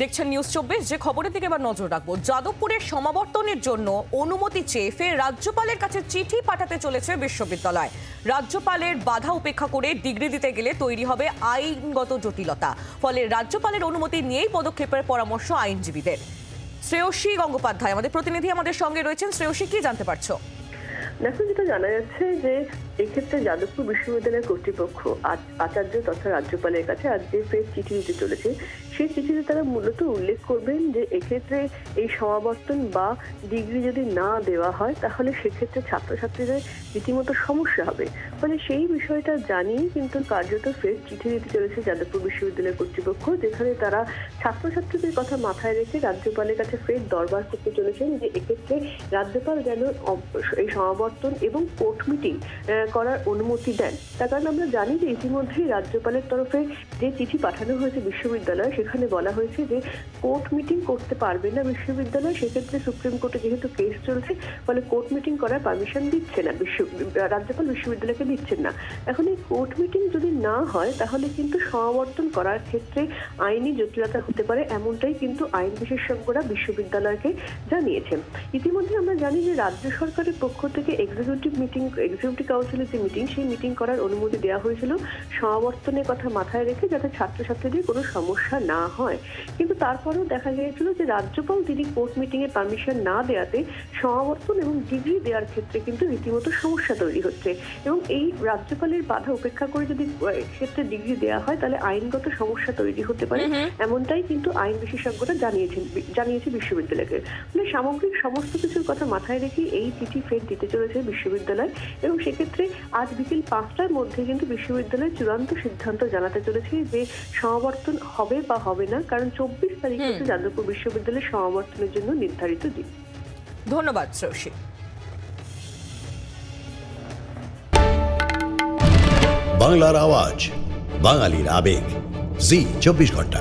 দেখছেন নিউজ চব্বিশ, যে খবরের দিকে এবার নজর রাখব। যাদবপুরের সমাবর্তনের জন্য অনুমতি চেয়ে ফের রাজ্যপালের কাছে চিঠি পাঠাতে চলেছে বিশ্ববিদ্যালয়। রাজ্যপালের বাধা উপেক্ষা করে ডিগ্রি দিতে গেলে তৈরি হবে আইনগত জটিলতা। ফলে রাজ্যপালের অনুমতি নিয়েই পদক্ষেপের পরামর্শ আইনজীবীদের। শ্রেয়সী গঙ্গোপাধ্যায়, আমাদের প্রতিনিধি আমাদের সঙ্গে রয়েছেন। শ্রেয়সী, কি জানতে পারছ? দেখো যেটা জানা যাচ্ছে যে এক্ষেত্রে যাদবপুর বিশ্ববিদ্যালয়ের কর্তৃপক্ষ আচ- আচার্য তথা রাজ্যপালের কাছে আজকে ফের চিঠি দিতে চলেছে। সেই চিঠিতে তারা মূলত উল্লেখ করবেন যে, এক্ষেত্রে এই সমাবর্তন বা ডিগ্রি যদি না দেওয়া হয়, তাহলে সেক্ষেত্রে ছাত্রছাত্রীদের রীতিমতো সমস্যা হবে। ফলে সেই বিষয়টা জানিয়েই কিন্তু কার্যত ফের চিঠি দিতে চলেছে যাদবপুর বিশ্ববিদ্যালয়ের কর্তৃপক্ষ, যেখানে তারা ছাত্রছাত্রীদের কথা মাথায় রেখে রাজ্যপালের কাছে ফের দরবার করতে চলেছেন যে, এক্ষেত্রে রাজ্যপাল যেন এই সমাবর্তন এবং কোর্ট মিটিং করার অনুমতি দেন। তার কারণ আমরা জানি যে ইতিমধ্যেই রাজ্যপালের তরফে যে চিঠি পাঠানো হয়েছে বিশ্ববিদ্যালয়ে, সেখানে বলা হয়েছে যে কোর্ট মিটিং করতে পারবে না বিশ্ববিদ্যালয়, সেক্ষেত্রে সুপ্রিম কোর্টে যেহেতু কেস চলছে, ফলে কোর্ট মিটিং করার পারমিশন দিচ্ছে না, বিশ্ব, রাজ্যপাল বিশ্ববিদ্যালয়কে দিচ্ছেন না। এখন এই কোর্ট মিটিং যদি না হয়, তাহলে কিন্তু সমাবর্তন করার ক্ষেত্রে আইনি জটিলতা হতে পারে, এমনটাই কিন্তু আইন বিশেষজ্ঞরা বিশ্ববিদ্যালয়কে জানিয়েছেন। ইতিমধ্যে আমরা জানি যে রাজ্য সরকারের পক্ষ থেকে এক্সিকিউটিভ মিটিং এক্সিকিউটিভ কাউন্সিলের যে মিটিং সেই মিটিং করার অনুমতি দেওয়া হয়েছিল। সমাবর্তনের কথা মাথায় রেখে যাতে ছাত্রছাত্রীদের কোনো সমস্যা না হয়। কিন্তু তারপরেও দেখা গিয়েছিল যে রাজ্যপাল তিনি কোর্ট মিটিং পারমিশন না দেওয়াতে সমাবর্তন এবং ডিগ্রি দেওয়ার ক্ষেত্রে কিন্তু রীতিমতো সমস্যা তৈরি হচ্ছে। এবং এই রাজ্যপালের বাধা উপেক্ষা করে যদি ক্ষেত্রে ডিগ্রি দেওয়া হয় তাহলে আইনগত সমস্যা তৈরি হতে পারে। এমনটাই কিন্তু আইন বিশেষজ্ঞরা জানিয়েছেন জানিয়েছে বিশ্ববিদ্যালয়কে। মানে সামগ্রিক সমস্ত কিছুর কথা মাথায় রেখে এই চিঠি ফের দিতে চলেছে বিশ্ববিদ্যালয়। এবং সেক্ষেত্রে আজ বিকেল পাঁচটার মধ্যে কিন্তু বিশ্ববিদ্যালয় চূড়ান্ত সিদ্ধান্ত জানাতে চলেছে যে সমাবর্তন হবে বা হবে না কারণ চব্বিশ তারিখ হচ্ছে যাদবপুর বিশ্ববিদ্যালয়ের সমাবর্তনের জন্য নির্ধারিত দিন। ধন্যবাদ শ্রেয়সী বাংলার আওয়াজ বাঙালির আবেগ। জি চব্বিশ ঘণ্টা।